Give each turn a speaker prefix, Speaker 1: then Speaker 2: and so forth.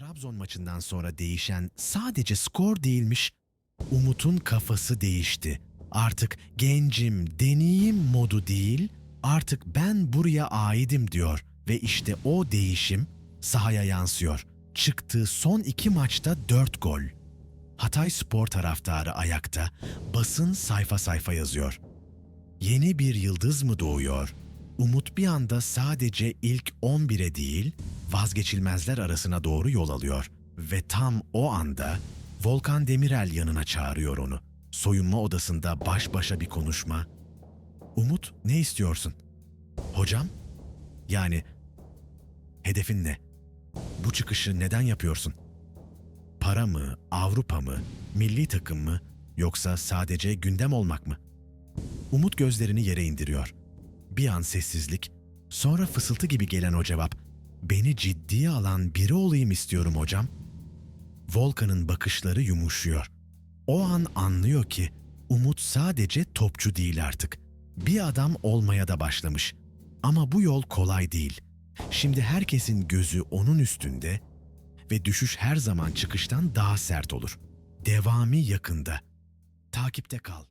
Speaker 1: Trabzon maçından sonra değişen sadece skor değilmiş. Umut'un kafası değişti. Artık gencim, deneyeyim modu değil, artık ben buraya aidim diyor ve işte o değişim sahaya yansıyor. Çıktığı son iki maçta dört gol. Hatay Spor taraftarı ayakta, basın sayfa sayfa yazıyor. Yeni bir yıldız mı doğuyor? Umut bir anda sadece ilk 11'e değil, vazgeçilmezler arasına doğru yol alıyor. Ve tam o anda Volkan Demirel yanına çağırıyor onu. Soyunma odasında baş başa bir konuşma. Umut ne istiyorsun? Hocam? Yani hedefin ne? Bu çıkışı neden yapıyorsun? Para mı, Avrupa mı, milli takım mı yoksa sadece gündem olmak mı? Umut gözlerini yere indiriyor. Bir an sessizlik, sonra fısıltı gibi gelen o cevap. Beni ciddiye alan biri olayım istiyorum hocam. Volkan'ın bakışları yumuşuyor. O an anlıyor ki Umut sadece topçu değil artık. Bir adam olmaya da başlamış. Ama bu yol kolay değil. Şimdi herkesin gözü onun üstünde ve düşüş her zaman çıkıştan daha sert olur. Devamı yakında. Takipte kal.